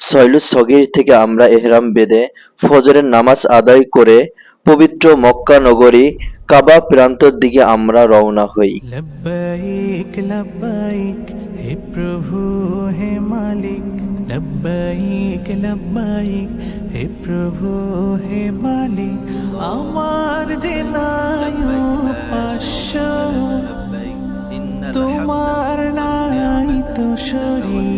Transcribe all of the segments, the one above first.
সয়লুস সগীর থেকে আমরা এহরাম বেঁধে ফজরের নামাজ আদায় করে পবিত্র মক্কা নগরী কাবা প্রান্তর দিকে আমরা রওনা হই। লব্বাইক লব্বাইক হে প্রভু হে মালিক। লব্বাইক লব্বাইক হে প্রভু হে মালিক। আমার যে পাশ তোমার নাই তো শরীক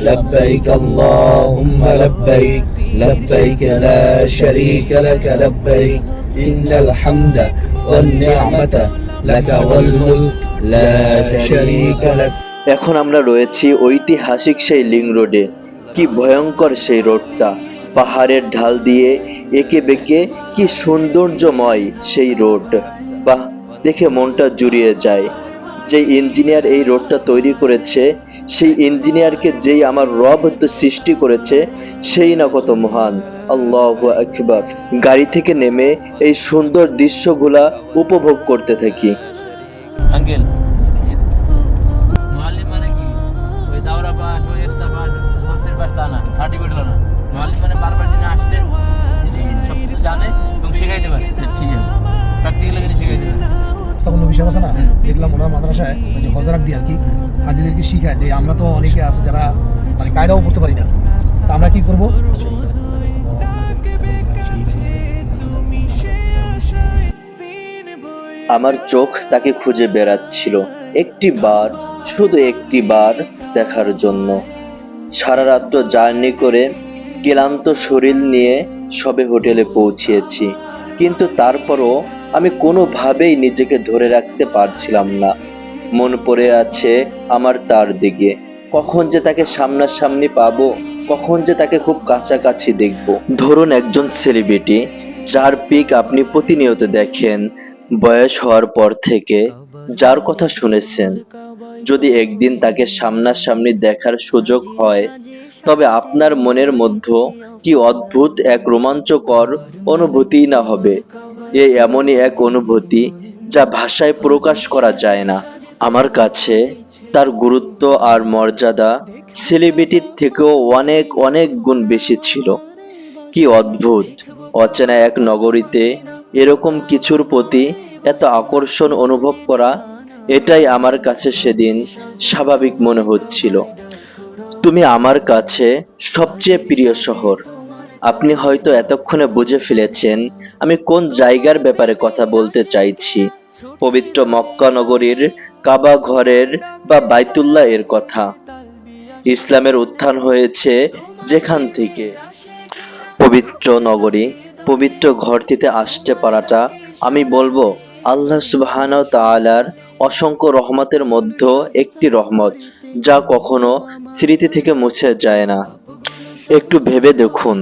لبيك اللهم لبيك لبيك لا شريك لك لبيك إن الحمد والنعمة لك والملك لا شريك لك এখন আমরা রয়েছি ঐতিহাসিক সেই লিং রোডে কি ভয়ঙ্কর সেই রোডটা পাহাড়ের ঢাল দিয়ে একে বেঁকে কি সৌন্দর্যময় সেই রোড বাহ দেখে মনটা জুড়িয়ে যায় যে ইঞ্জিনিয়ার এই রোডটা তৈরি করেছে সেই ইঞ্জিনিয়ারকে যেই আমার রব সৃষ্টি করেছে, সেই না কত মহান। আল্লাহ আকবার। গাড়ি থেকে নেমে এই সুন্দর দৃশ্যগুলা উপভোগ করতে থাকি। মানে মানে বারবার জানে নবী সাহেব আছে না? দেখলাম ওনার মাদ্রাসায় যে হজরাক দিয়ে আর কি হাজিদেরকে শিখায় যে আমরা তো অনেকে আছে যারা মানে কায়দাও পড়তে পারি না। তা আমরা কি করব? আমার চোখ তাকে খুঁজে বেড়াচ্ছিল একটি বার, শুধু একটি বার দেখার জন্য। সারা রাত্র জার্নি করে ক্লান্ত শরীর নিয়ে সবে হোটেলে পৌঁছিয়েছি কিন্তু তারপরও আমি কোনোভাবেই নিজেকে ধরে রাখতে পারছিলাম না। মন পড়ে আছে আমার তার দিকে। কখন যে তাকে সামনাসামনি পাবো, কখন যে তাকে খুব কাছাকাছি দেখব। ধরুন একজন সেলিব্রিটি যার পিক আপনি প্রতিনিয়ত দেখেন, বয়স হওয়ার পর থেকে যার কথা শুনেছেন। যদি একদিন তাকে সামনাসামনি দেখার সুযোগ হয়, তবে আপনার মনের মধ্যে কি অদ্ভুত এক রোমাঞ্চকর অনুভূতি না হবে? এ এমনই এক অনুভূতি যা ভাষায় প্রকাশ করা যায় না। আমার কাছে তার গুরুত্ব আর মর্যাদা সেলিব্রিটির থেকেও অনেক অনেক গুণ বেশি ছিল। কি অদ্ভুত! অচেনা এক নগরীতে এরকম কিছুর প্রতি এত আকর্ষণ অনুভব করা, এটাই আমার কাছে সেদিন স্বাভাবিক মনে হচ্ছিল। তুমি আমার কাছে সবচেয়ে প্রিয় শহর। আপনি হয়তো এতক্ষণে বুঝে ফেলেছেন আমি কোন জায়গার ব্যাপারে কথা বলতে চাইছি। পবিত্র মক্কা নগরীর কাবা ঘরের বা বাইতুল্লাহ এর কথা। ইসলামের উত্থান হয়েছে যেখান থেকে। পবিত্র নগরী, পবিত্র ঘরটিতে আসতে পারাটা আমি বলব আল্লাহ সুবহান তাআলার অসংখ্য রহমতের মধ্যে একটি রহমত, যা কখনো স্মৃতি থেকে মুছে যায় না। একটু ভেবে দেখুন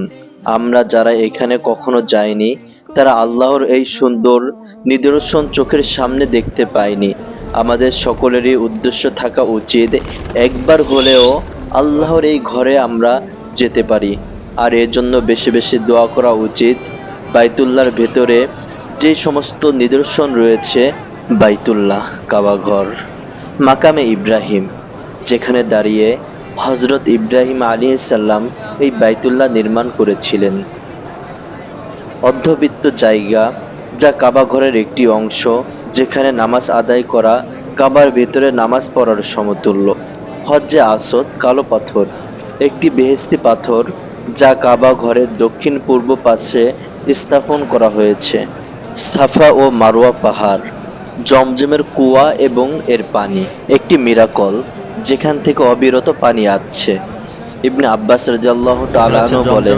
আমরা যারা এখানে কখনো যাইনি, তারা আল্লাহর এই সুন্দর নিদর্শন চোখের সামনে দেখতে পাইনি। আমাদের সকলেরই উদ্দেশ্য থাকা উচিত একবার হলেও আল্লাহর এই ঘরে আমরা যেতে পারি। আর এর জন্য বেশি বেশি দোয়া করা উচিত বাইতুল্লাহর ভেতরে যে সমস্ত নিদর্শন রয়েছে, বাইতুল্লাহ কাবাঘর মাকামে ইব্রাহিম, যেখানে দাঁড়িয়ে হজরত ইব্রাহিম আলী সাল্লাম এই বাইতুল্লাহ নির্মাণ করেছিলেন। অর্ধবৃত্ত জায়গা যা কাবা ঘরের একটি অংশ, যেখানে নামাজ আদায় করা, কাবার ভেতরে নামাজ পড়ার সমতুল্য। হজ্জে আসদ কালো পাথর, একটি বেহেস্তি পাথর যা কাবা ঘরের দক্ষিণ পূর্ব পাশে স্থাপন করা হয়েছে। সাফা ও মারোয়া পাহাড়, জমজমের কুয়া এবং এর পানি, একটি মিরাকল যেখান থেকে অবিরত পানি আসছে। ইবনে আব্বাস হচ্ছে আনহু বলেন।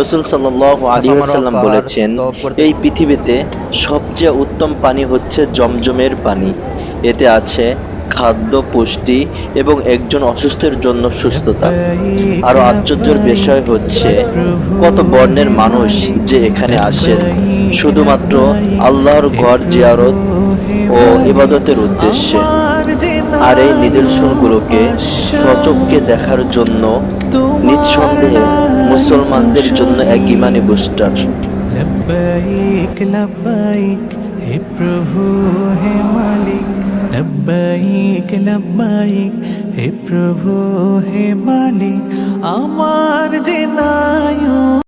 রাসূল সাল্লাল্লাহু আলাইহি ওয়াসাল্লাম বলেছেন এই পৃথিবীতে সবচেয়ে উত্তম পানি হচ্ছে জমজমের পানি। এতে আছে খাদ্য পুষ্টি এবং একজন অসুস্থের জন্য সুস্থতা। আরও আশ্চর্যের বিষয় হচ্ছে কত বর্ণের মানুষ যে এখানে আসেন। শুধুমাত্র আল্লাহর ঘর জিয়ারত ও ইবাদতের উদ্দেশ্যে। আর এই নিদর্শনগুলোকে সচক্ষে দেখার জন্য নিঃসন্দেহে মুসলমানদের জন্য এক ইমানি বুস্টার। লব্বাইক লব্বাইক হে প্রভু হে মালিক। লব্বাইক লব্বাইক হে প্রভু হে মালিক। আমার যে নায়ক